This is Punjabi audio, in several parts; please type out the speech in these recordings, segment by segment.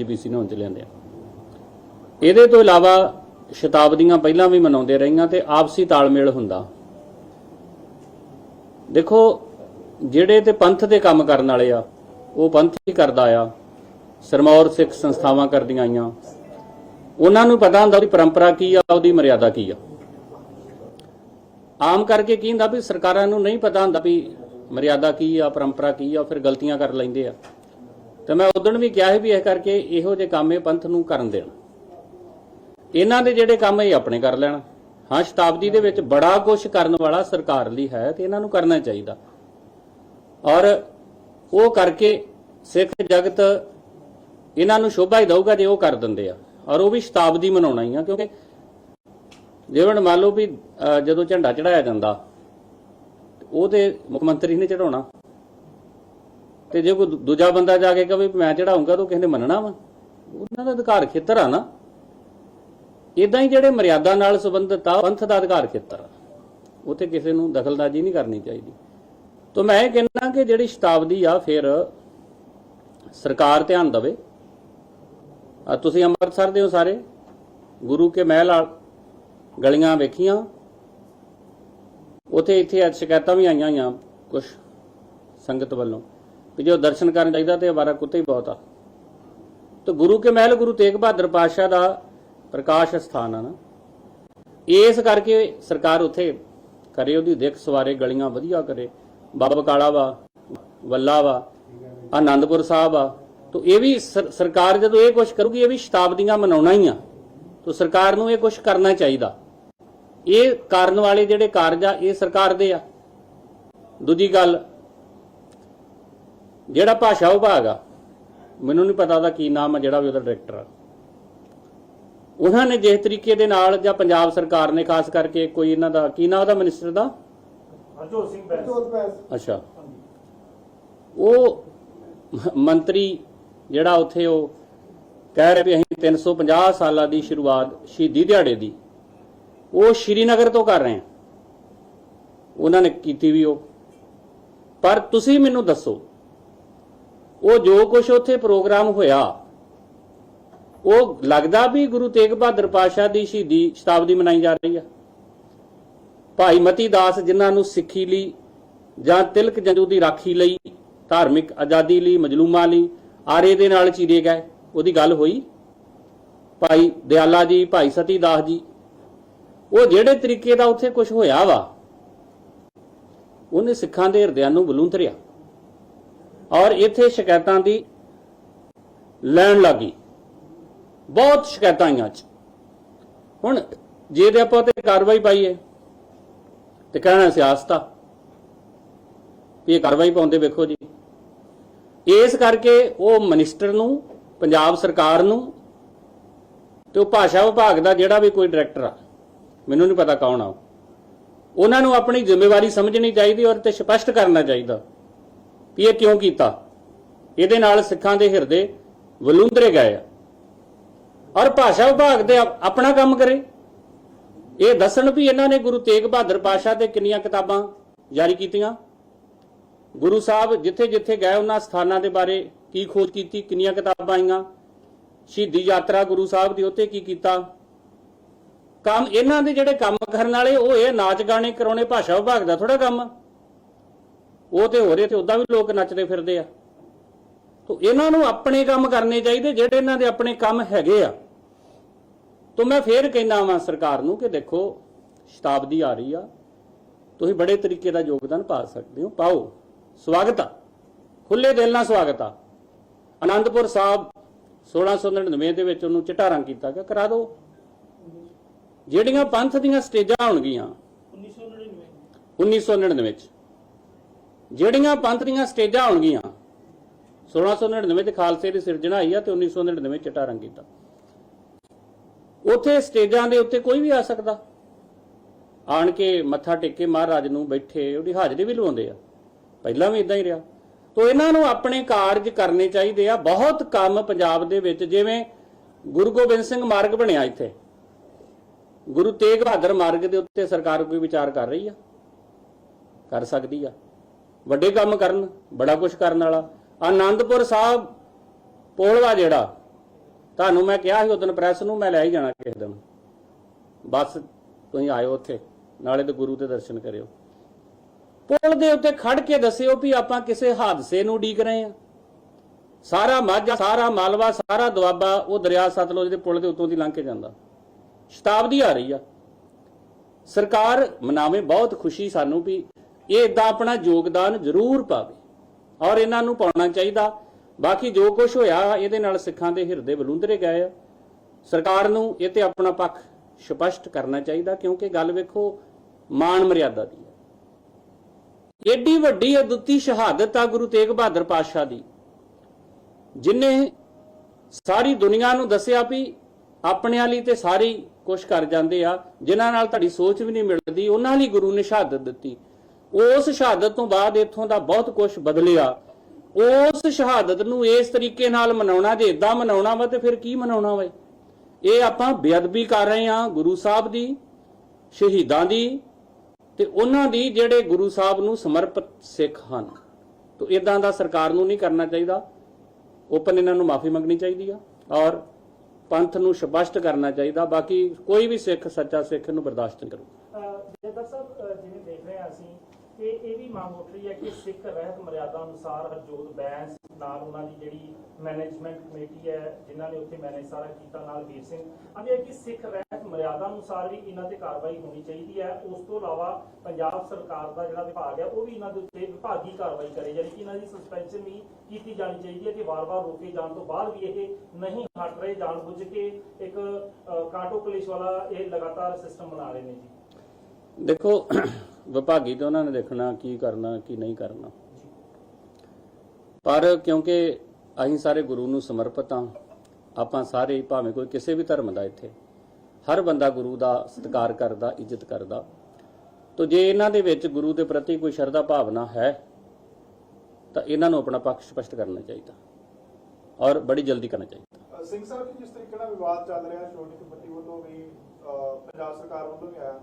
ਜੀਪੀਸੀ ਨੂੰ ਚ ਲਿਆਂਦੇ ਆ। ਇਹਦੇ ਤੋਂ ਇਲਾਵਾ ਸ਼ਤਾਬਦੀਆਂ ਪਹਿਲਾਂ ਵੀ ਮਨਾਉਂਦੇ ਰਹੀਆਂ ਤੇ ਆਪਸੀ ਤਾਲਮੇਲ ਹੁੰਦਾ। ਦੇਖੋ, ਜਿਹੜੇ ਤੇ ਪੰਥ ਦੇ ਕੰਮ ਕਰਨ ਵਾਲੇ ਆ, ਉਹ ਪੰਥ ਹੀ ਕਰਦਾ ਆ। ਸਰਮੌਰ ਸਿੱਖ ਸੰਸਥਾਵਾਂ ਕਰਦੀਆਂ ਆਈਆਂ। ਉਹਨਾਂ ਨੂੰ ਪਤਾ ਹੁੰਦਾ ਉਹਦੀ ਪਰੰਪਰਾ ਕੀ ਆ, ਉਹਦੀ ਮਰਿਆਦਾ ਕੀ ਆ। ਆਮ ਕਰਕੇ ਕੀ ਹੁੰਦਾ ਵੀ ਸਰਕਾਰਾਂ ਨੂੰ ਨਹੀਂ ਪਤਾ ਹੁੰਦਾ ਵੀ ਮਰਿਆਦਾ ਕੀ ਆ, ਪਰੰਪਰਾ ਕੀ ਆ ਫਿਰ ਗਲਤੀਆਂ ਕਰ ਲੈਂਦੇ ਆ। ਤੇ ਮੈਂ ਉਦੋਂ ਵੀ ਕਿਹਾ ਸੀ ਵੀ ਇਸ ਕਰਕੇ ਇਹੋ ਜਿਹੇ ਕੰਮ ਇਹ ਪੰਥ ਨੂੰ ਕਰਨ ਦੇਣ। ਇਹਨਾਂ ਦੇ ਜਿਹੜੇ ਕੰਮ ਇਹ ਆਪਣੇ ਕਰ ਲੈਣ। ਹਾਂ, ਸ਼ਤਾਬਦੀ ਦੇ ਵਿੱਚ ਬੜਾ ਕੁਝ ਕਰਨ ਵਾਲਾ ਸਰਕਾਰ ਲਈ ਹੈ ਤੇ ਇਹਨਾਂ ਨੂੰ ਕਰਨਾ ਚਾਹੀਦਾ। ਔਰ ਉਹ ਕਰਕੇ ਸਿੱਖ ਜਗਤ ਇਹਨਾਂ ਨੂੰ ਸ਼ੋਭਾ ਹੀ ਦਊਗਾ ਜੇ ਉਹ ਕਰ ਦਿੰਦੇ ਆ। ਔਰ ਉਹ ਵੀ ਸ਼ਤਾਬਦੀ ਮਨਾਉਣਾ ਹੀ ਆ, ਕਿਉਂਕਿ ਜਿਵੇਂ ਮੰਨ ਲਓ ਵੀ ਜਦੋਂ ਝੰਡਾ ਚੜਾਇਆ ਜਾਂਦਾ, ਉਹ ਤੇ ਮੁੱਖ ਮੰਤਰੀ ਨੇ ਚੜਾਉਣਾ ਤੇ ਜੇ ਕੋਈ ਦੂਜਾ ਬੰਦਾ ਜਾ ਕੇ ਕਹੇ ਵੀ ਮੈਂ ਚੜਾਉਂਗਾ ਤਾਂ ਉਹ ਕਿਸੇ ਨੇ ਮੰਨਣਾ ਵਾ। ਉਹਨਾਂ ਦਾ ਅਧਿਕਾਰ ਖੇਤਰ ਆ ਨਾ। ਇਦਾਂ ਹੀ ਜਿਹੜੇ ਮਰਿਆਦਾ ਨਾਲ ਸੰਬੰਧਿਤ ਆ, ਪੰਥ ਦਾ ਅਧਿਕਾਰ ਖੇਤਰ ਆ। ਉਥੇ ਕਿਸੇ ਨੂੰ ਦਖਲਦਾਜ਼ੀ ਨਹੀਂ ਕਰਨੀ ਚਾਹੀਦੀ। ਤਾਂ ਮੈਂ ਇਹ ਕਹਿੰਦਾ ਕਿ ਜਿਹੜੀ ਸ਼ਤਾਬਦੀ ਆ, ਫਿਰ ਸਰਕਾਰ ਧਿਆਨ ਦੇਵੇ। ਆ ਤੁਸੀਂ ਅੰਮ੍ਰਿਤਸਰ ਦੇ ਹੋ ਸਾਰੇ। ਗੁਰੂ ਕੇ ਮਹਿਲ ਆ, ਗਲੀਆਂ ਵੇਖੀਆਂ। ਉਥੇ ਇੱਥੇ ਅੱਜ ਸ਼ਿਕਾਇਤਾਂ ਵੀ ਆਈਆਂ ਹੋਈਆਂ ਕੁਝ ਸੰਗਤ ਵੱਲੋਂ। ਵੀ ਜੋ ਦਰਸ਼ਨ ਕਰਨ ਚਾਹੀਦਾ ਤੇ ਅਵਾਰਾ ਕੁੱਤੇ ਹੀ ਬਹੁਤ ਆ। ਤੇ ਗੁਰੂ ਕੇ ਮਹਿਲ ਗੁਰੂ ਤੇਗ ਬਹਾਦਰ ਪਾਤਸ਼ਾਹ ਦਾ ਪ੍ਰਕਾਸ਼ ਸਥਾਨ ਆ ਨਾ। ਇਸ ਕਰਕੇ ਸਰਕਾਰ ਉਥੇ ਕਰੇ, ਉਹਦੀ ਦਿੱਖ ਸਵਾਰੇ ਗਲੀਆਂ ਵਧੀਆ ਕਰੇ। ਬਾਬਾ ਕਾਲਾ ਵਾ, ਵੱਲਾ ਵਾ, ਆਨੰਦਪੁਰ ਸਾਹਿਬ ਆ। ਤੋ ਇਹ ਵੀ ਸਰਕਾਰ ਜਦੋਂ ਇਹ ਕੁਝ ਕਰੂਗੀ, ਇਹ ਵੀ ਸ਼ਤਾਬਦੀਆਂ ਮਨਾਉਣਾ ਹੀ ਆ। ਤੋ ਸਰਕਾਰ ਨੂੰ ਇਹ ਕੁਝ ਕਰਨਾ ਚਾਹੀਦਾ। ਇਹ ਕਰਨ ਵਾਲੇ ਜਿਹੜੇ ਕਾਰਜ ਆ, ਇਹ ਸਰਕਾਰ ਦੇ ਆ। ਦੂਜੀ ਗੱਲ ਜਿਹੜਾ ਭਾਸ਼ਾ ਵਿਭਾਗ ਆ ਮੈਨੂੰ ਨਹੀਂ ਪਤਾ ਉਹਦਾ ਕੀ ਨਾਮ ਆ ਜਿਹੜਾ ਵੀ ਉਹਦਾ ਡਾਇਰੈਕਟਰ ਆ। ਉਹਨਾਂ ਨੇ ਜਿਸ ਤਰੀਕੇ ਦੇ ਨਾਲ ਜਾਂ ਪੰਜਾਬ ਸਰਕਾਰ ਨੇ ਖਾਸ ਕਰਕੇ ਕੋਈ ਇਹਨਾਂ ਦਾ ਕੀ ਨਾਮ ਉਹਦਾ ਮਿਨਿਸਟਰ ਦਾ? ਹਰਜੋਤ ਸਿੰਘ ਬੈਂਸ। ਅੱਛਾ। ਉਹ ਮੰਤਰੀ ਜਿਹੜਾ ਉੱਥੇ ਉਹ ਕਹਿ ਰਹੇ ਵੀ ਅਸੀਂ 350 ਸਾਲਾਂ ਦੀ ਸ਼ੁਰੂਆਤ ਸ਼ਹੀਦੀ ਦਿਹਾੜੇ ਦੀ ਉਹ ਸ਼੍ਰੀਨਗਰ ਤੋਂ ਕਰ ਰਹੇ ਹਾਂ ਉਹਨਾਂ ਨੇ ਕੀਤੀ ਵੀ ਉਹ। ਪਰ ਤੁਸੀਂ ਮੈਨੂੰ ਦੱਸੋ ਉਹ ਜੋ ਕੁਝ ਉੱਥੇ ਪ੍ਰੋਗਰਾਮ ਹੋਇਆ, ਉਹ ਲੱਗਦਾ ਵੀ ਗੁਰੂ ਤੇਗ ਬਹਾਦਰ ਪਾਤਸ਼ਾਹ ਦੀ ਸ਼ਹੀਦੀ ਸ਼ਤਾਬਦੀ ਮਨਾਈ ਜਾ ਰਹੀ ਆ। ਭਾਈ ਮਤੀ ਦਾਸ ਜਿਨ੍ਹਾਂ ਨੂੰ ਸਿੱਖੀ ਲਈ ਜਾਂ ਤਿਲਕ ਜੰਜੂ ਦੀ ਰਾਖੀ ਲਈ, ਧਾਰਮਿਕ ਆਜ਼ਾਦੀ ਲਈ, ਮਜਲੂਮਾਂ ਲਈ, ਆਰੇ ਦੇ ਨਾਲ ਚੀਰੇ ਗਏ, ਉਹਦੀ ਗੱਲ ਹੋਈ। ਭਾਈ ਦਿਆਲਾ ਜੀ, ਭਾਈ ਸਤੀ ਦਾਸ ਜੀ, ਉਹ ਜਿਹੜੇ ਤਰੀਕੇ ਦਾ ਉੱਥੇ ਕੁਝ ਹੋਇਆ ਵਾ, ਉਹਨੇ ਸਿੱਖਾਂ ਦੇ ਹਿਰਦਿਆਂ ਨੂੰ ਬਲੂੰਤਰਿਆ ਔਰ ਇੱਥੇ ਸ਼ਿਕਾਇਤਾਂ ਦੀ ਲੈਣ ਲੱਗੀ। ਬਹੁਤ ਸ਼ਿਕਾਇਤਾਂ ਆਈਆਂ ਅੱਜ। ਹੁਣ ਜੇ ਤੇ ਆਪਾਂ ਤੇ ਕਾਰਵਾਈ ਪਾਈਏ ਤੇ ਕਹਿਣਾ ਸਿਆਸਤ ਆ ਵੀ ਇਹ ਕਾਰਵਾਈ ਪਾਉਂਦੇ ਵੇਖੋ ਜੀ। ਇਸ ਕਰਕੇ ਉਹ ਮਿਨਿਸਟਰ ਨੂੰ, ਪੰਜਾਬ ਸਰਕਾਰ ਨੂੰ ਤੇ ਉਹ ਭਾਸ਼ਾ ਵਿਭਾਗ ਦਾ ਜਿਹੜਾ ਵੀ ਕੋਈ ਡਾਇਰੈਕਟਰ ਆ, ਮੈਨੂੰ ਨਹੀਂ ਪਤਾ ਕੌਣ ਆ ਉਹਨਾਂ ਨੂੰ ਆਪਣੀ ਜ਼ਿੰਮੇਵਾਰੀ ਸਮਝਣੀ ਚਾਹੀਦੀ ਔਰ ਤੇ ਸਪਸ਼ਟ ਕਰਨਾ ਚਾਹੀਦਾ। ਇਹ ਕਿਉਂ ਕੀਤਾ? ਇਹਦੇ ਨਾਲ ਸਿੱਖਾਂ ਦੇ ਹਿਰਦੇ ਵਲੂੰਦਰੇ ਗਏ ਆ। ਔਰ ਭਾਸ਼ਾ ਵਿਭਾਗ ਦੇ ਆਪਣਾ ਕੰਮ ਕਰੇ। ਇਹ ਦੱਸਣ ਵੀ ਇਹਨਾਂ ਨੇ ਗੁਰੂ ਤੇਗ ਬਹਾਦਰ ਪਾਸ਼ਾ ਤੇ ਕਿੰਨੀਆਂ ਕਿਤਾਬਾਂ ਜਾਰੀ ਕੀਤੀਆਂ। ਗੁਰੂ ਸਾਹਿਬ ਜਿੱਥੇ ਜਿੱਥੇ ਗਏ, ਉਹਨਾਂ ਸਥਾਨਾਂ ਦੇ ਬਾਰੇ ਕੀ ਖੋਜ ਕੀਤੀ, ਕਿੰਨੀਆਂ ਕਿਤਾਬਾਂ ਆਈਆਂ। ਸ਼ਹੀਦੀ ਯਾਤਰਾ ਗੁਰੂ ਸਾਹਿਬ ਦੀ ਉੱਤੇ ਕੀ ਕੀਤਾ। ਕੰਮ ਇਹਨਾਂ ਦੇ ਜਿਹੜੇ ਕੰਮ ਕਰਨ ਵਾਲੇ, ਉਹ ਇਹ ਨਾਚ ਗਾਣੇ ਕਰਾਉਣੇ, ਭਾਸ਼ਾ ਵਿਭਾਗ ਦਾ ਥੋੜਾ ਕੰਮ। ਆ। ਉਹ ਤੇ ਹੋ ਰਹੇ ਤੇ ਉਦਾਂ ਵੀ ਲੋਕ ਨੱਚਦੇ ਫਿਰਦੇ ਆ। ਤੋ ਇਹਨਾਂ ਨੂੰ ਆਪਣੇ ਕੰਮ ਕਰਨੇ ਚਾਹੀਦੇ ਜਿਹੜੇ ਇਹਨਾਂ ਦੇ ਆਪਣੇ ਕੰਮ ਹੈਗੇ ਆ। ਤੋ ਮੈਂ ਫੇਰ ਕਹਿਣਾ ਵਾਂ ਸਰਕਾਰ ਨੂੰ ਕਿ ਦੇਖੋ ਸ਼ਤਾਬਦੀ ਆ ਰਹੀ ਆ। ਤੁਸੀਂ ਬੜੇ ਤਰੀਕੇ ਦਾ ਯੋਗਦਾਨ ਪਾ ਸਕਦੇ ਹੋ। ਪਾਓ। ਸਵਾਗਤ ਆ। ਖੁੱਲੇ ਦਿਲ ਨਾਲ ਸਵਾਗਤ ਆ। ਆਨੰਦਪੁਰ ਸਾਹਿਬ 1699 ਦੇ ਵਿੱਚ ਉਹਨੂੰ ਚਿੱਟਾ ਰੰਗ ਕੀਤਾ ਗਿਆ। ਕਰਾ ਦਿਓ। ਜਿਹੜੀਆਂ ਪੰਥ ਦੀਆਂ ਸਟੇਜਾਂ ਹੋਣਗੀਆਂ 1999 1999 ਵਿੱਚ ਜਿਹੜੀਆਂ ਪੰਥ ਦੀਆਂ ਸਟੇਜਾਂ ਹੋਣਗੀਆਂ 1699 ਤੇ ਖਾਲਸੇ ਦੀ ਸਿਰਜਣਾ ਆਈ ਆ ਤੇ 1999 ਵਿੱਚ ਚਿੱਟਾ ਰੰਗ ਕੀਤਾ। ਉੱਥੇ ਸਟੇਜਾਂ ਦੇ ਉੱਤੇ ਕੋਈ ਵੀ ਆ ਸਕਦਾ। ਆਣ ਕੇ ਮੱਥਾ ਟੇਕੇ ਮਹਾਰਾਜ ਨੂੰ ਬੈਠੇ, ਉਹਦੀ ਹਾਜ਼ਰੀ ਵੀ ਲਵਾਉਂਦੇ ਆ। ਪਹਿਲਾਂ ਵੀ ਇਦਾਂ ਹੀ ਰਿਹਾ। ਤੋ ਇਹਨਾਂ ਨੂੰ ਆਪਣੇ ਕਾਰਜ ਕਰਨੇ ਚਾਹੀਦੇ ਆ। ਬਹੁਤ ਕੰਮ ਪੰਜਾਬ ਦੇ ਵਿੱਚ, ਜਿਵੇਂ ਗੁਰੂ ਗੋਬਿੰਦ ਸਿੰਘ ਮਾਰਗ ਬਣਿਆ ਇੱਥੇ। ਗੁਰੂ ਤੇਗ ਬਹਾਦਰ ਮਾਰਗ ਦੇ ਉੱਤੇ ਸਰਕਾਰ ਕੋਈ ਵਿਚਾਰ ਕਰ ਰਹੀ ਆ? ਕਰ ਸਕਦੀ ਆ। ਵੱਡੇ ਕੰਮ ਕਰਨ, ਬੜਾ ਕੁਝ ਕਰਨ ਵਾਲਾ। ਆਨੰਦਪੁਰ ਸਾਹਿਬ ਪੋਲਵਾ ਜਿਹੜਾ, ਤੁਹਾਨੂੰ ਮੈਂ ਕਿਹਾ ਸੀ ਉਦੋਂ ਪ੍ਰੈਸ ਨੂੰ, ਮੈਂ ਲੈ ਹੀ ਜਾਣਾ ਕਿਸੇ ਦਿਨ। ਬਸ ਤੁਸੀਂ ਆਇਓ ਉੱਥੇ, ਨਾਲੇ ਤੇ ਗੁਰੂ ਦੇ ਦਰਸ਼ਨ ਕਰਿਓ। ਪੁਲ ਦੇ ਉੱਤੇ ਖੜ ਕੇ ਦੱਸਿਓ ਵੀ ਆਪਾਂ ਕਿਸੇ ਹਾਦਸੇ ਨੂੰ ਉਡੀਕ ਰਹੇ ਹਾਂ। ਸਾਰਾ ਮਾਝਾ, ਸਾਰਾ ਮਾਲਵਾ, ਸਾਰਾ ਦੁਆਬਾ, ਉਹ ਦਰਿਆ ਸਤਲੁਜ ਦੇ ਪੁਲ ਦੇ ਉੱਤੋਂ ਦੀ ਲੰਘ ਕੇ ਜਾਂਦਾ। ਸ਼ਤਾਬਦੀ ਆ ਰਹੀ ਆ। ਸਰਕਾਰ ਮਨਾਵੇ ਬਹੁਤ ਖੁਸ਼ੀ ਸਾਨੂੰ ਵੀ ਇਹ ਇਦਾਂ ਆਪਣਾ ਯੋਗਦਾਨ ਜ਼ਰੂਰ ਪਾਵੇ ਔਰ ਇਹਨਾਂ ਨੂੰ ਪਾਉਣਾ ਚਾਹੀਦਾ। ਬਾਕੀ ਜੋ ਕੁਝ ਹੋਇਆ, ਇਹਦੇ ਨਾਲ ਸਿੱਖਾਂ ਦੇ ਹਿਰਦੇ ਬਲੂੰਦਰੇ ਗਏ ਆ। ਸਰਕਾਰ ਨੂੰ ਇਹ ਤੇ ਆਪਣਾ ਪੱਖ ਸਪਸ਼ਟ ਕਰਨਾ ਚਾਹੀਦਾ, ਕਿਉਂਕਿ ਗੱਲ ਵੇਖੋ, ਮਾਣ ਮਰਿਆਦਾ ਦੀ ਹੈ। ਏਡੀ ਵੱਡੀ ਅਦੁੱਤੀ ਸ਼ਹਾਦਤ ਆ ਗੁਰੂ ਤੇਗ ਬਹਾਦਰ ਪਾਤਸ਼ਾਹ ਦੀ, ਜਿਨੇ ਸਾਰੀ ਦੁਨੀਆ ਨੂੰ ਦੱਸਿਆ ਵੀ ਆਪਣਿਆਂ ਲਈ ਤੇ ਸਾਰੀ ਕੁਛ ਕਰ ਜਾਂਦੇ ਆ, ਜਿਨ੍ਹਾਂ ਨਾਲ ਤੁਹਾਡੀ ਸੋਚ ਵੀ ਨਹੀਂ ਮਿਲਦੀ, ਉਹਨਾਂ ਲਈ ਗੁਰੂ ਨੇ ਸ਼ਹਾਦਤ ਦਿੱਤੀ। ਉਸ ਸ਼ਹਾਦਤ ਤੋਂ ਬਾਅਦ ਇੱਥੋਂ ਦਾ ਬਹੁਤ ਕੁਝ ਬਦਲਿਆ। ਉਸ ਸ਼ਹਾਦਤ ਨੂੰ ਇਸ ਤਰੀਕੇ ਨਾਲ ਮਨਾਉਣਾ ਜੇ ਇਦਾਂ ਮਨਾਉਣਾ ਵਾ ਤੇ ਫਿਰ ਕੀ ਮਨਾਉਣਾ ਵਾ? ਇਹ ਆਪਾਂ ਬੇਅਦਬੀ ਕਰ ਰਹੇ ਆ ਗੁਰੂ ਸਾਹਿਬ ਦੀ, ਸ਼ਹੀਦਾਂ ਦੀ ਤੇ ਉਹਨਾਂ ਦੀ ਜਿਹੜੇ ਗੁਰੂ ਸਾਹਿਬ ਨੂੰ ਸਮਰਪਿਤ ਸਿੱਖ ਹਨ। ਤੋ ਇਦਾਂ ਦਾ ਸਰਕਾਰ ਨੂੰ ਨਹੀਂ ਕਰਨਾ ਚਾਹੀਦਾ। ਓਪਨ ਇਹਨਾਂ ਨੂੰ ਮਾਫੀ ਮੰਗਣੀ ਚਾਹੀਦੀ ਆ ਔਰ ਪੰਥ ਨੂੰ ਸਪਸ਼ਟ ਕਰਨਾ ਚਾਹੀਦਾ। ਬਾਕੀ ਕੋਈ ਵੀ ਸਿੱਖ, ਸੱਚਾ ਸਿੱਖ ਨੂੰ ਬਰਦਾਸ਼ਤ ਨਹੀਂ ਕਰੂ। ਜੇਦਰ ਸਾਹਿਬ ਅਹ ਜਿਵੇਂ ਦੇਖ ਰਹੇ ਹਾਂ ਅਸੀਂ ਕਿ ਇਹ ਵੀ ਮੰਗ ਉੱਠ ਰਹੀ ਹੈ ਕਿ ਸਿੱਖ ਰਹਿਤ ਮਰਿਆਦਾ ਅਨੁਸਾਰ ਹਰਜੋਤ ਬੈਂਸ ਨਾਲ ਉਹਨਾਂ ਦੀ ਜਿਹੜੀ ਮੈਨੇਜਮੈਂਟ ਕਮੇਟੀ ਹੈ ਜਿਨ੍ਹਾਂ ਨੇ ਉੱਥੇ ਮੈਨੇਜ ਸਾਰਾ ਕੀਤਾ ਨਾਲ ਵੀਰ ਸਿੰਘ। ਅਤੇ ਕਿ ਸਿੱਖ ਰਹਿਤ ਮਰਿਆਦਾ ਅਨੁਸਾਰ ਵੀ ਇਹਨਾਂ ਤੇ ਕਾਰਵਾਈ ਹੋਣੀ ਚਾਹੀਦੀ ਹੈ। ਉਸ ਤੋਂ ਇਲਾਵਾ ਪੰਜਾਬ ਸਰਕਾਰ ਦਾ ਜਿਹੜਾ ਵਿਭਾਗ ਹੈ ਉਹ ਵੀ ਇਹਨਾਂ ਦੇ ਉੱਤੇ ਵਿਭਾਗੀ ਕਾਰਵਾਈ ਕਰੇ ਯਾਨੀ ਕਿ ਇਹਨਾਂ ਦੀ ਸਸਪੈਂਸ਼ਨ ਵੀ ਕੀਤੀ ਜਾਣੀ ਚਾਹੀਦੀ ਹੈ ਕਿ ਵਾਰ-ਵਾਰ ਰੋਕੇ ਜਾਣ ਤੋਂ ਬਾਅਦ ਵੀ ਇਹ ਨਹੀਂ ਹਟ ਰਹੇ ਜਾਣਬੁੱਝ ਕੇ ਇੱਕ ਅਹ, ਕਾਟੋ ਪੁਲਿਸ ਵਾਲਾ ਇਹ ਲਗਾਤਾਰ ਸਿਸਟਮ ਬਣਾ ਰਹੇ ਨੇ ਜੀ। ਦੇਖੋ ਵਿਭਾਗੀ ਤਾਂ ਉਹਨਾਂ ਨੇ ਦੇਖਣਾ ਕੀ ਕਰਨਾ, ਕੀ ਨਹੀਂ ਕਰਨਾ। ਪਰ ਕਿਉਂਕਿ ਅਸੀਂ ਸਾਰੇ ਗੁਰੂ ਨੂੰ ਸਮਰਪਿਤ ਹਾਂ, ਆਪਾਂ ਸਾਰੇ ਭਾਵੇਂ ਕੋਈ ਕਿਸੇ ਵੀ ਧਰਮ ਦਾ ਇੱਥੇ, ਹਰ ਬੰਦਾ ਗੁਰੂ ਦਾ ਸਤਿਕਾਰ ਕਰਦਾ, ਇੱਜ਼ਤ ਕਰਦਾ। ਤੋ ਜੇ ਇਹਨਾਂ ਦੇ ਵਿੱਚ ਗੁਰੂ ਦੇ ਪ੍ਰਤੀ ਕੋਈ ਸ਼ਰਧਾ ਭਾਵਨਾ ਹੈ, ਤਾਂ ਇਹਨਾਂ ਨੂੰ ਆਪਣਾ ਪੱਖ ਸਪਸ਼ਟ ਕਰਨਾ ਚਾਹੀਦਾ ਔਰ ਬੜੀ ਜਲਦੀ ਕਰਨਾ ਚਾਹੀਦਾ। ਸਿੰਘ ਸਾਹਿਬ ਜੀ, ਜਿਸ ਤਰੀਕੇ ਨਾਲ ਵਿਵਾਦ ਚੱਲ ਰਿਹਾ, ਸ਼੍ਰੋਮਣੀ ਕਮੇਟੀ ਵੱਲੋਂ ਵੀ ਪੰਜਾਬ ਸਰਕਾਰ ਵੱਲੋਂ ਵੀ ਆਇਆ।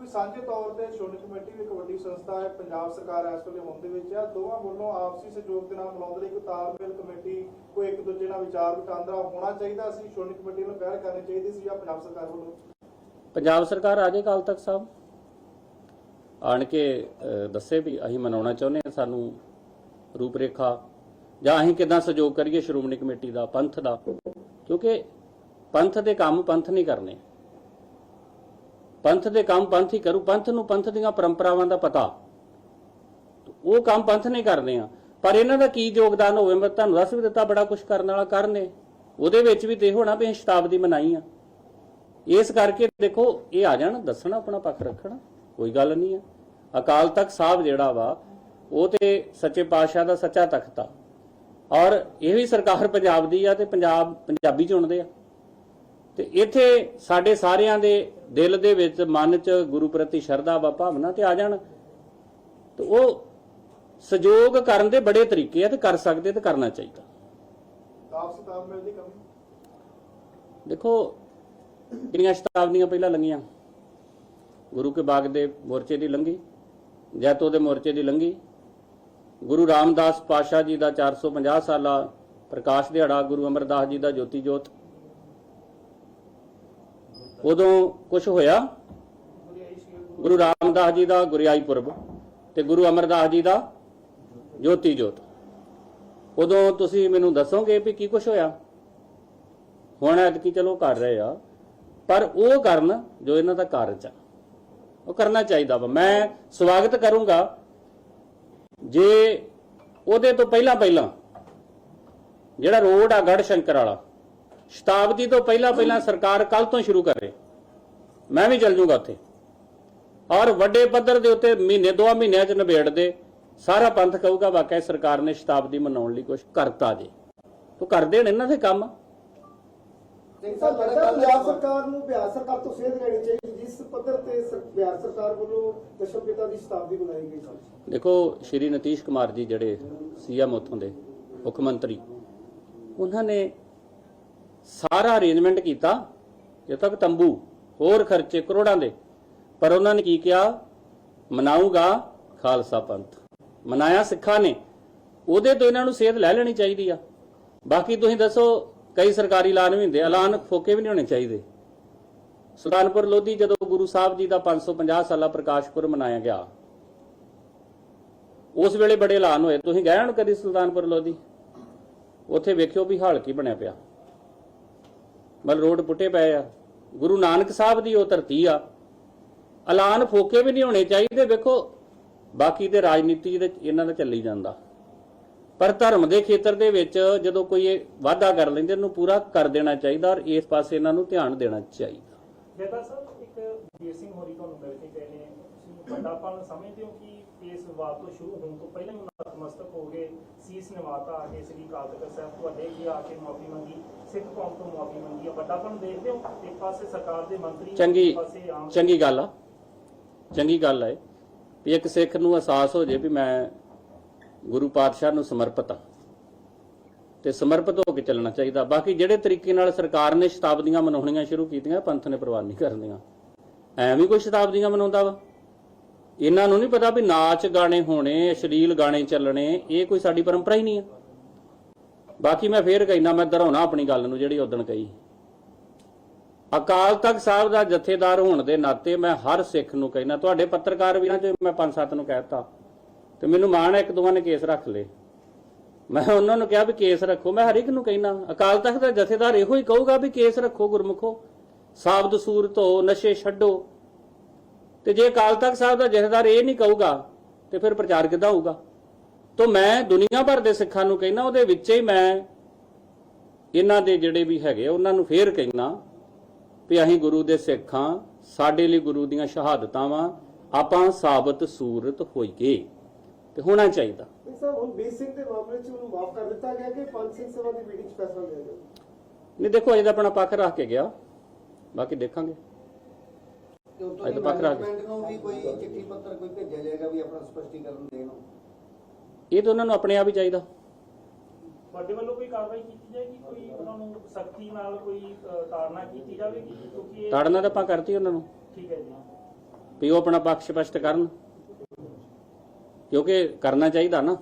ਕੋਈ ਸਾਂਝੇ ਤੌਰ ਤੇ ਸ਼੍ਰੋਮਣੀ ਕਮੇਟੀ ਵੀ ਇੱਕ ਵੱਡੀ ਸੰਸਥਾ ਹੈ, ਪੰਜਾਬ ਸਰਕਾਰ ਇਸ ਵੇਲੇ ਹੋਂਦ ਦੇ ਵਿੱਚ ਹੈ ਦੋਵਾਂ ਵੱਲੋਂ ਆਪਸੀ ਸਹਿਯੋਗ ਦੇ ਨਾਲ ਮਿਲਾਉਣ ਲਈ ਕੋਈ ਤਾਲਮੇਲ ਕਮੇਟੀ, ਕੋਈ ਇੱਕ ਦੂਜੇ ਨਾਲ ਵਿਚਾਰ ਵਟਾਂਦਰਾ ਹੋਣਾ ਚਾਹੀਦਾ ਸੀ। ਸ਼੍ਰੋਮਣੀ ਕਮੇਟੀ ਨੂੰ ਪਹਿਲ ਕਰਨੀ ਚਾਹੀਦੀ ਸੀ ਜਾਂ ਪੰਜਾਬ ਸਰਕਾਰ ਵੱਲੋਂ? ਪੰਜਾਬ ਸਰਕਾਰ ਆ ਜਾਏ ਤੱਕ ਸਾਹਿਬ। ਆਣ ਕੇ ਦੱਸੇ ਵੀ ਅਸੀਂ ਮਨਾਉਣਾ ਚਾਹੁੰਦੇ ਹਾਂ ਸਾਨੂੰ ਰੂਪਰੇਖਾ ਜਾਂ ਅਸੀਂ ਕਿਦਾਂ ਸਹਿਯੋਗ ਕਰੀਏ ਸ਼੍ਰੋਮਣੀ ਕਮੇਟੀ ਦਾ, ਪੰਥ ਦਾ। ਕਿਉਂਕਿ ਪੰਥ ਦੇ ਕੰਮ ਪੰਥ ਨਹੀਂ ਕਰਨੇ। ਪੰਥ ਦੇ ਕੰਮ ਪੰਥ ਹੀ ਕਰੂ, ਪੰਥ ਨੂੰ ਪੰਥ ਦੀਆਂ ਪਰੰਪਰਾਵਾਂ ਦਾ ਪਤਾ। ਉਹ ਕੰਮ ਪੰਥ ਨੇ ਕਰਦੇ ਆ। ਪਰ ਇਹਨਾਂ ਦਾ ਕੀ ਯੋਗਦਾਨ ਹੋਵੇ, ਮੈਂ ਤੁਹਾਨੂੰ ਦੱਸ ਵੀ ਦਿੱਤਾ, ਬੜਾ ਕੁਝ ਕਰਨ ਵਾਲਾ ਕਰਨੇ ਉਹਦੇ ਵਿੱਚ ਵੀ ਤੇ ਹੋਣਾ ਵੀ ਅਸੀਂ ਸ਼ਤਾਬਦੀ ਮਨਾਈ ਆ। ਇਸ ਕਰਕੇ ਦੇਖੋ, ਇਹ ਆ ਜਾਣ, ਦੱਸਣਾ ਆਪਣਾ, ਪੱਖ ਰੱਖਣਾ, ਕੋਈ ਗੱਲ ਨਹੀਂ ਆ। ਅਕਾਲ ਤਖਤ ਸਾਹਿਬ ਜਿਹੜਾ ਵਾ, ਉਹ ਤੇ ਸੱਚੇ ਪਾਤਸ਼ਾਹ ਦਾ ਸੱਚਾ ਤਖਤ ਆ। ਔਰ ਇਹ ਵੀ ਸਰਕਾਰ ਪੰਜਾਬ ਦੀ ਆ ਤੇ ਪੰਜਾਬ ਪੰਜਾਬੀ ਚੁਣਦੇ ਆ। ਤੇ ਇੱਥੇ ਸਾਡੇ ਸਾਰਿਆਂ ਦੇ ਦਿਲ ਦੇ ਵਿੱਚ ਮਨ 'ਚ ਗੁਰੂ ਪ੍ਰਤੀ ਸ਼ਰਧਾ ਵਾ ਭਾਵਨਾ ਤੇ ਆ ਜਾਣ। ਤੇ ਉਹ ਸਹਿਯੋਗ ਕਰਨ ਦੇ ਬੜੇ ਤਰੀਕੇ ਆ ਤੇ ਕਰ ਸਕਦੇ ਤੇ ਕਰਨਾ ਚਾਹੀਦਾ। ਕਮੀ ਦੇਖੋ ਕਿੰਨੀਆਂ ਸ਼ਤਾਬਦੀਆਂ ਪਹਿਲਾਂ ਲੰਘੀਆਂ। ਗੁਰੂ ਕੇ ਬਾਗ ਦੇ ਮੋਰਚੇ ਦੀ ਲੰਘੀ ਜੈਤੋ ਦੇ ਮੋਰਚੇ ਦੀ ਲੰਘੀ। ਗੁਰੂ ਰਾਮਦਾਸ ਪਾਸ਼ਾ ਜੀ ਦਾ 450 ਸਾਲਾ ਪ੍ਰਕਾਸ਼ ਦਿਹਾੜਾ ਗੁਰੂ ਅਮਰਦਾਸ ਜੀ ਦਾ ਜੋਤੀ ਜੋਤ। ਉਦੋਂ ਕੁਝ ਹੋਇਆ? ਗੁਰੂ ਰਾਮਦਾਸ ਜੀ ਦਾ ਗੁਰਿਆਈ ਪੁਰਬ ਤੇ ਗੁਰੂ ਅਮਰਦਾਸ ਜੀ ਦਾ ਜੋਤੀ ਜੋਤ। ਉਦੋਂ ਤੁਸੀਂ ਮੈਨੂੰ ਦੱਸੋਗੇ ਵੀ ਕੀ ਕੁਝ ਹੋਇਆ? ਹੁਣ ਐਤਕੀ ਚਲੋ ਕਰ ਰਹੇ ਆ। ਪਰ ਉਹ ਕਰਨ ਜੋ ਇਹਨਾਂ ਦਾ ਕਾਰਜ ਆ, ਉਹ ਕਰਨਾ ਚਾਹੀਦਾ ਵਾ। ਮੈਂ ਸਵਾਗਤ ਕਰੂੰਗਾ। ਜੇ ਉਹਦੇ ਤੋਂ ਪਹਿਲਾਂ ਪਹਿਲਾਂ ਜਿਹੜਾ ਰੋਡ ਆ ਗੜ ਸ਼ੰਕਰ ਵਾਲਾ ਸ਼ਤਾਬਦੀ ਤੋਂ ਪਹਿਲਾਂ ਪਹਿਲਾਂ ਸਰਕਾਰ ਕੱਲ ਤੋਂ ਸ਼ੁਰੂ ਕਰੇ। ਮੈਂ ਵੀ ਚੱਲ ਜੂੰਗਾ ਉੱਥੇ। ਔਰ ਵੱਡੇ ਪੱਧਰ ਦੇ ਉੱਤੇ ਮਹੀਨੇ ਦੋ ਮਹੀਨਿਆਂ ਚ ਨਿਬੇੜ ਦੇ ਸਾਰਾ ਪੰਥ ਕਹੂਗਾ ਵਾਕਿਆ ਸਰਕਾਰ ਨੇ ਸ਼ਤਾਬਦੀ ਮਨਾਉਣ ਲਈ ਕੁਝ ਕਰਤਾ ਜੇ। ਉਹ ਕਰਦੇ ਨੇ ਇਹਨਾਂ ਦੇ ਕੰਮ। ਸਰ ਲੱਗਦਾ ਪੰਜਾਬ ਸਰਕਾਰ ਨੂੰ ਬਿਹਾਰ ਸਰਕਾਰ ਤੋਂ ਸੇਧ ਲੈਣੀ ਚਾਹੀਦੀ ਜਿਸ ਪੱਧਰ ਤੇ ਸਰ- ਬਿਹਾਰ ਸਰਕਾਰ ਵੱਲੋਂ ਦਸ਼ਮ ਪਿਤਾ ਦੀ ਸ਼ਤਾਬਦੀ ਬਣਾਈ ਗਈ ਸੀ ਦੇਖੋ ਸ਼੍ਰੀ ਨਤੀਸ਼ ਕੁਮਾਰ ਜੀ ਜਿਹੜੇ ਸੀਐਮ ਉੱਥੋਂ ਦੇ ਮੁੱਖ ਮੰਤਰੀ ਉਹਨਾਂ ਨੇ ਸਾਰਾ ਅਰੇਂਜਮੈਂਟ ਕੀਤਾ ਜੇ ਤੱਕ ਤੰਬੂ, ਹੋਰ ਖਰਚੇ ਕਰੋੜਾਂ ਦੇ। ਪਰ ਉਹਨਾਂ ਨੇ ਕੀ ਕਿਹਾ? ਮਨਾਊਗਾ ਖਾਲਸਾ ਪੰਥ। ਮਨਾਇਆ ਸਿੱਖਾਂ ਨੇ। ਉਹਦੇ ਤੋਂ ਇਹਨਾਂ ਨੂੰ ਸੇਧ ਲੈ ਲੈਣੀ ਚਾਹੀਦੀ ਆ। ਬਾਕੀ ਤੁਸੀਂ ਦੱਸੋ, ਕਈ ਸਰਕਾਰੀ ਐਲਾਨ ਵੀ ਹੁੰਦੇ ਐਲਾਨ ਫੋਕੇ ਵੀ ਨਹੀਂ ਹੋਣੇ ਚਾਹੀਦੇ। ਸੁਲਤਾਨਪੁਰ ਲੋਧੀ ਜਦੋਂ ਗੁਰੂ ਸਾਹਿਬ ਜੀ ਦਾ 550 ਸਾਲਾ ਪ੍ਰਕਾਸ਼ ਪੁਰਬ ਮਨਾਇਆ ਗਿਆ, ਉਸ ਵੇਲੇ ਬੜੇ ਐਲਾਨ ਹੋਏ। ਤੁਸੀਂ ਗਏ ਹੋ ਕਦੀ ਸੁਲਤਾਨਪੁਰ ਲੋਧੀ? ਉੱਥੇ ਵੇਖਿਓ ਵੀ ਹਾਲ ਕੀ ਬਣਿਆ ਪਿਆ। ਮਤਲਬ ਰੋਡ ਪੁੱਟੇ ਪਏ ਆ। ਗੁਰੂ ਨਾਨਕ ਸਾਹਿਬ ਦੀ ਉਹ ਧਰਤੀ ਆ। ਐਲਾਨ ਫੋਕੇ ਵੀ ਨਹੀਂ ਹੋਣੇ ਚਾਹੀਦੇ, ਵੇਖੋ। ਬਾਕੀ ਤੇ ਰਾਜਨੀਤੀ ਦੇ ਇਹਨਾਂ ਦਾ ਚੱਲੀ ਜਾਂਦਾ। ਪਰ ਧਰਮ ਦੇ ਖੇਤਰ ਦੇ ਵਿੱਚ ਜਦੋਂ ਕੋਈ ਇਹ ਵਾਅਦਾ ਕਰ ਲੈਂਦੇ ਉਹਨੂੰ ਪੂਰਾ ਕਰ ਦੇਣਾ ਚਾਹੀਦਾ ਔਰ ਇਸ ਪਾਸੇ ਇਹਨਾਂ ਨੂੰ ਧਿਆਨ ਦੇਣਾ ਚਾਹੀਦਾ। ਜੇਤਾ ਸਾਹਿਬ, ਇੱਕ ਵੀਰ ਸਿੰਘ ਹੋਰੀ ਤੁਹਾਨੂੰ ਮਿਲ ਕੇ ਨੇ। ਤੁਸੀਂ ਵੱਡਾਪਨ ਸਮਝਦੇ ਹੋ ਕਿ ਇਸ ਵਿਵਾਦ ਤੋਂ ਸ਼ੁਰੂ ਹੋਣ ਤੋਂ ਪਹਿਲਾਂ ਹੀ ਨਤਮਸਤਕ ਹੋ ਗਏ। ਸੀਸ ਨਿਵਾਤਾ ਆ ਕੇ ਸ੍ਰੀ ਅਕਾਲ ਤਖਤ ਸਾਹਿਬ ਤੁਹਾਡੇ ਕੀ ਆ ਕੇ ਮਾਫੀ ਮੰਗੀ। ਸਿੱਖ ਕੌਮ ਤੋਂ ਮਾਫੀ ਮੰਗੀ ਆ। ਵੱਡਾਪਨ ਦੇਖਦੇ ਹੋ ਇੱਕ ਪਾਸੇ ਸਰਕਾਰ ਦੇ ਮੰਤਰੀ ਚੰਗੀ ਚੰਗੀ ਗੱਲ ਆ। ਚੰਗੀ ਗੱਲ ਹੈ ਵੀ ਇੱਕ ਸਿੱਖ ਨੂੰ ਅਹਿਸਾਸ ਹੋ ਜੇ ਵੀ ਮੈਂ ਗੁਰੂ ਪਾਤਸ਼ਾਹ ਨੂੰ ਸਮਰਪਿਤ ਆ। ਤੇ ਸਮਰਪਿਤ ਹੋ ਕੇ ਚੱਲਣਾ ਚਾਹੀਦਾ। ਬਾਕੀ ਜਿਹੜੇ ਤਰੀਕੇ ਨਾਲ ਸਰਕਾਰ ਨੇ ਸ਼ਤਾਬਦੀਆਂ ਮਨਾਉਣੀਆਂ ਸ਼ੁਰੂ ਕੀਤੀਆਂ ਪੰਥ ਨੇ ਪ੍ਰਵਾਨ ਨਹੀਂ ਕਰਨੀਆਂ। ਐਵੇਂ ਕੋਈ ਸ਼ਤਾਬਦੀਆਂ ਮਨਾਉਂਦਾ ਵਾ? ਇਹਨਾਂ ਨੂੰ ਨਹੀਂ ਪਤਾ ਵੀ ਨਾਚ ਗਾਣੇ ਹੋਣੇ, ਅਸ਼ਲੀਲ ਗਾਣੇ ਚੱਲਣੇ, ਇਹ ਕੋਈ ਸਾਡੀ ਪਰੰਪਰਾ ਹੀ ਨਹੀਂ ਹੈ ਬਾਕੀ ਮੈਂ ਫੇਰ ਕਹਿਣਾ ਮੈਂ ਦਰਾਉਣਾ ਆਪਣੀ ਗੱਲ ਨੂੰ ਜਿਹੜੀ ਉਦੋਂ ਕਹੀ। ਅਕਾਲ ਤਖਤ ਸਾਹਿਬ ਦਾ ਜਥੇਦਾਰ ਹੋਣ ਦੇ ਨਾਤੇ ਮੈਂ ਹਰ ਸਿੱਖ ਨੂੰ ਕਹਿਣਾ ਤੁਹਾਡੇ ਪੱਤਰਕਾਰ ਵੀਰਾਂ ਚ ਮੈਂ ਪੰਜ ਸੱਤ ਨੂੰ ਕਹਿਤਾ ਤੇ ਮੈਨੂੰ ਮਾਣ ਹੈ ਇੱਕ ਦੋਵਾਂ ਨੇ ਕੇਸ ਰੱਖ ਲਏ। ਮੈਂ ਉਹਨਾਂ ਨੂੰ ਕਿਹਾ ਵੀ ਕੇਸ ਰੱਖੋ, ਮੈਂ ਹਰ ਇੱਕ ਨੂੰ ਕਹਿਣਾ ਅਕਾਲ ਤਖਤ ਦਾ ਜਥੇਦਾਰ ਇਹੋ ਹੀ ਕਹੂਗਾ ਵੀ ਕੇਸ ਰੱਖੋ, ਗੁਰਮੁਖੋ ਸਾਬਦ ਸੂਰ ਹੋ ਨਸ਼ੇ ਛੱਡੋ। ਤੇ ਜੇ ਅਕਾਲ ਤਖਤ ਸਾਹਿਬ ਦਾ ਜਥੇਦਾਰ ਇਹ ਨਹੀਂ ਕਹੂਗਾ ਤੇ ਫਿਰ ਪ੍ਰਚਾਰ ਕਿੱਦਾਂ ਹੋਊਗਾ? ਤੋਂ ਮੈਂ ਦੁਨੀਆ ਭਰ ਦੇ ਸਿੱਖਾਂ ਨੂੰ ਕਹਿਣਾ ਉਹਦੇ ਵਿੱਚ ਹੀ ਮੈਂ ਇਹਨਾਂ ਦੇ ਜਿਹੜੇ ਵੀ ਹੈਗੇ ਉਹਨਾਂ ਨੂੰ ਫੇਰ ਕਹਿਣਾ ਵੀ ਅਸੀਂ ਗੁਰੂ ਦੇ ਸਿੱਖਾਂ ਸਾਡੇ ਲਈ ਗੁਰੂ ਦੀਆਂ ਸ਼ਹਾਦਤਾਂ ਵਾਂ ਆਪਾਂ ਸਾਬਤ ਸੂਰਤ ਹੋਈਏ ਤੇ ਹੋਣਾ ਚਾਹੀਦਾ। ਸਿੰਘ ਸਾਹਿਬ ਹੁਣ ਬੀਰ ਸਿੰਘ ਦੇ ਮਾਮਲੇ 'ਚ ਉਹਨੂੰ ਮਾਫ ਕਰ ਦਿੱਤਾ ਗਿਆ ਕਿ ਪੰਜ ਸਿੰਘ ਸਭਾ ਦੀ ਮੀਟਿੰਗ 'ਚ ਫੈਸਲਾ ਲਿਆ ਗਿਆ। ਨਹੀਂ ਦੇਖੋ ਅਜੇ ਤਾਂ ਆਪਣਾ ਪੱਖ ਰੱਖ ਕੇ ਗਿਆ। ਬਾਕੀ ਦੇਖਾਂਗੇ। ਦੀ ਤਾਂ ਪੱਕ ਰੱਖ- ਮੈਨੇਜਮੈਂਟ ਨੂੰ ਵੀ ਕੋਈ ਚਿੱਠੀ ਪੱਤਰ ਕੋਈ ਭੇਜਿਆ ਜਾਏਗਾ ਵੀ ਆਪਣਾ ਸਪਸ਼ਟੀਕਰਨ ਦੇਣ ਇਹ ਤਾਂ ਉਹਨਾਂ ਨੂੰ ਆਪਣੇ ਆਪ ਹੀ ਚਾਹੀਦਾ। ਤੁਹਾਡੇ ਵੱਲੋਂ ਕੋਈ ਕਾਰਵਾਈ ਕੀਤੀ ਜਾਏਗੀ? ਕੋਈ ਉਹਨਾਂ ਨੂੰ ਸਖਤੀ ਨਾਲ ਕੋਈ ਤਾੜਨਾ ਕੀਤੀ ਜਾਵੇਗੀ? ਕਿਉਂਕਿ ਇਹ ਤਾੜਨਾ ਤਾਂ ਆਪਾਂ ਕਰਤੀ ਉਹਨਾਂ ਨੂੰ। ਠੀਕ ਹੈ ਜੀ ਵੀ ਉਹ ਆਪਣਾ ਪੱਖ ਸਪਸ਼ਟ ਕਰਨ। ਕਿਉਂਕਿ ਕਰਨਾ ਚਾਹੀਦਾ ਨਾ।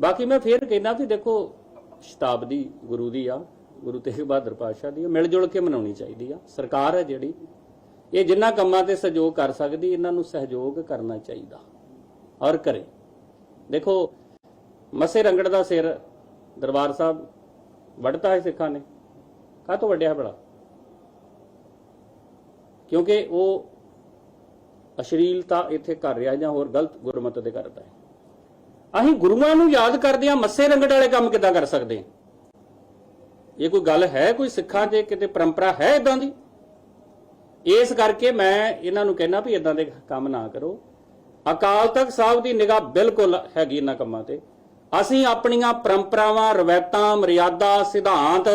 ਬਾਕੀ ਮੈਂ ਫੇਰ ਕਹਿੰਦਾ ਵੀ ਦੇਖੋ ਸ਼ਤਾਬਦੀ ਗੁਰੂ ਦੀ ਆ ਗੁਰੂ ਤੇਗ ਬਹਾਦਰ ਪਾਤਸ਼ਾਹ ਦੀ ਮਿਲ ਜੁਲ ਕੇ ਮਨਾਉਣੀ ਚਾਹੀਦੀ ਆ। ਸਰਕਾਰ ਹੈ ਜਿਹੜੀ ਇਹ ਜਿੰਨਾ ਕੰਮਾਂ ਤੇ ਸਹਿਯੋਗ ਕਰ ਸਕਦੀ, ਇਹਨਾਂ ਨੂੰ ਸਹਿਯੋਗ ਕਰਨਾ ਚਾਹੀਦਾ। ਔਰ ਕਰੇ। ਦੇਖੋ, ਮਸੇ ਰੰਗੜ ਦਾ ਸਿਰ ਦਰਬਾਰ ਸਾਹਿਬ ਵੱਢਤਾ ਹੈ ਸਿੱਖਾਂ ਨੇ। ਕਾਹ ਤੋਂ ਵੱਡਿਆ ਭਲਾ? ਕਿਉਂਕਿ ਉਹ ਅਸ਼ਲੀਲਤਾ ਇੱਥੇ ਕਰ ਰਿਹਾ ਜਾਂ ਹੋਰ ਗਲਤ ਗੁਰਮਤ ਦੇ ਕਰਦਾ ਹੈ। ਅਸੀਂ ਗੁਰੂਆਂ ਨੂੰ ਯਾਦ ਕਰਦੇ ਹਾਂ, ਮੱਸੇ ਰੰਗੜ ਵਾਲੇ ਕੰਮ ਕਿੱਦਾਂ ਕਰ ਸਕਦੇ ਇਹ ਕੋਈ ਗੱਲ ਹੈ ਕੋਈ ਸਿੱਖਾਂ 'ਚ? ਕਿਤੇ ਪਰੰਪਰਾ ਹੈ ਇਦਾਂ ਦੀ? ਇਸ ਕਰਕੇ ਮੈਂ ਇਹਨਾਂ ਨੂੰ ਕਹਿਣਾ ਵੀ ਇਦਾਂ ਦੇ ਕੰਮ ਨਾ ਕਰੋ। ਅਕਾਲ ਤਖਤ ਸਾਹਿਬ ਦੀ ਨਿਗਾਹ ਬਿਲਕੁਲ ਹੈਗੀ ਇਹਨਾਂ ਕੰਮਾਂ ਤੇ। ਅਸੀਂ ਆਪਣੀਆਂ ਪਰੰਪਰਾਵਾਂ, ਰਵਾਇਤਾਂ, ਮਰਿਆਦਾ, ਸਿਧਾਂਤ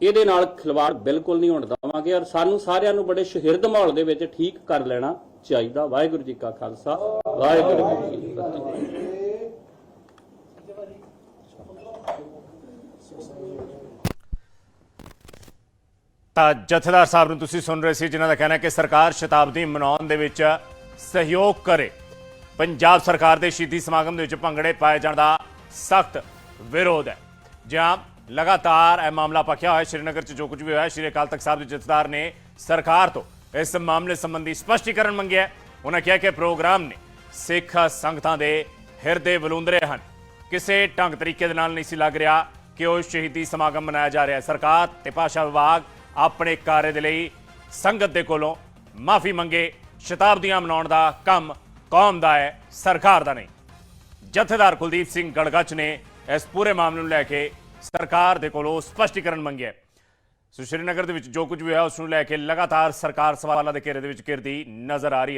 ਇਹਦੇ ਨਾਲ ਖਿਲਵਾੜ ਬਿਲਕੁਲ ਨਹੀਂ ਹੋਣ ਦੇਵਾਂਗੇ ਔਰ ਸਾਨੂੰ ਸਾਰਿਆਂ ਨੂੰ ਬੜੇ ਸ਼ਹਿਰਦ ਮਾਹੌਲ ਦੇ ਵਿੱਚ ਠੀਕ ਕਰ ਲੈਣਾ ਚਾਹੀਦਾ। ਵਾਹਿਗੁਰੂ ਜੀ ਕਾ ਖਾਲਸਾ, ਵਾਹਿਗੁਰੂ ਜੀ ਕੀ ਫਤਿਹ। ਤਾਂ ਜਥੇਦਾਰ ਸਾਹਿਬ ਨੂੰ ਤੁਸੀਂ ਸੁਣ ਰਹੇ ਸੀ, ਜਿਨ੍ਹਾਂ ਦਾ ਕਹਿਣਾ ਹੈ ਕਿ ਸਰਕਾਰ ਸ਼ਤਾਬਦੀ ਮਨਾਉਣ ਦੇ ਵਿੱਚ ਸਹਿਯੋਗ ਕਰੇ। ਪੰਜਾਬ ਸਰਕਾਰ ਦੇ ਸ਼ਹੀਦੀ ਸਮਾਗਮ ਦੇ ਵਿੱਚ ਭੰਗੜੇ ਪਾਏ ਜਾਣ ਦਾ ਸਖਤ ਵਿਰੋਧ ਹੈ। ਜਾਂ ਲਗਾਤਾਰ ਇਹ ਮਾਮਲਾ ਪੱਕਿਆ ਹੋਇਆ ਸ਼੍ਰੀਨਗਰ 'ਚ ਜੋ ਕੁਝ ਵੀ ਹੋਇਆ ਸ਼੍ਰੀ ਅਕਾਲ ਤਖਤ ਸਾਹਿਬ ਦੇ ਜਥੇਦਾਰ ਨੇ ਸਰਕਾਰ ਤੋਂ ਇਸ ਮਾਮਲੇ ਸੰਬੰਧੀ ਸਪਸ਼ਟੀਕਰਨ ਮੰਗਿਆ ਉਹਨਾਂ ਕਿਹਾ ਕਿ ਪ੍ਰੋਗਰਾਮ ਨੇ ਸਿੱਖ ਸੰਗਤਾਂ ਦੇ ਹਿਰਦੇ ਬਲੂੰਦਰੇ ਹਨ। ਕਿਸੇ ਢੰਗ ਤਰੀਕੇ ਦੇ ਨਾਲ ਨਹੀਂ ਸੀ ਲੱਗ ਰਿਹਾ ਕਿ ਉਹ ਸ਼ਹੀਦੀ ਸਮਾਗਮ ਮਨਾਇਆ ਜਾ ਰਿਹਾ ਹੈ। ਸਰਕਾਰ ਤੇ ਭਾਸ਼ਾ ਵਿਭਾਗ ਆਪਣੇ ਕਾਰਜ ਦੇ ਲਈ ਸੰਗਤ ਦੇ ਕੋਲੋਂ ਮਾਫੀ ਮੰਗੇ। ਸ਼ਤਾਬਦੀਆਂ ਮਨਾਉਣ ਦਾ ਕੰਮ ਕੌਮ ਦਾ ਹੈ, ਸਰਕਾਰ ਦਾ ਨਹੀਂ। ਜਥੇਦਾਰ ਕੁਲਦੀਪ ਸਿੰਘ ਗੜਗੱਚ ਨੇ ਇਸ ਪੂਰੇ ਮਾਮਲੇ ਨੂੰ ਲੈ ਕੇ ਸਰਕਾਰ ਦੇ ਕੋਲੋਂ ਸਪਸ਼ਟੀਕਰਨ ਮੰਗਿਆ ਸੋ ਸ਼੍ਰੀਨਗਰ ਦੇ ਵਿੱਚ ਜੋ ਕੁਝ ਵੀ ਹੋਇਆ, ਉਸ ਨੂੰ ਲੈ ਕੇ ਲਗਾਤਾਰ ਸਰਕਾਰ ਸਵਾਲਾਂ ਦੇ ਘੇਰੇ ਦੇ ਵਿੱਚ ਘਿਰਦੀ ਨਜ਼ਰ ਆ ਰਹੀ ਹੈ।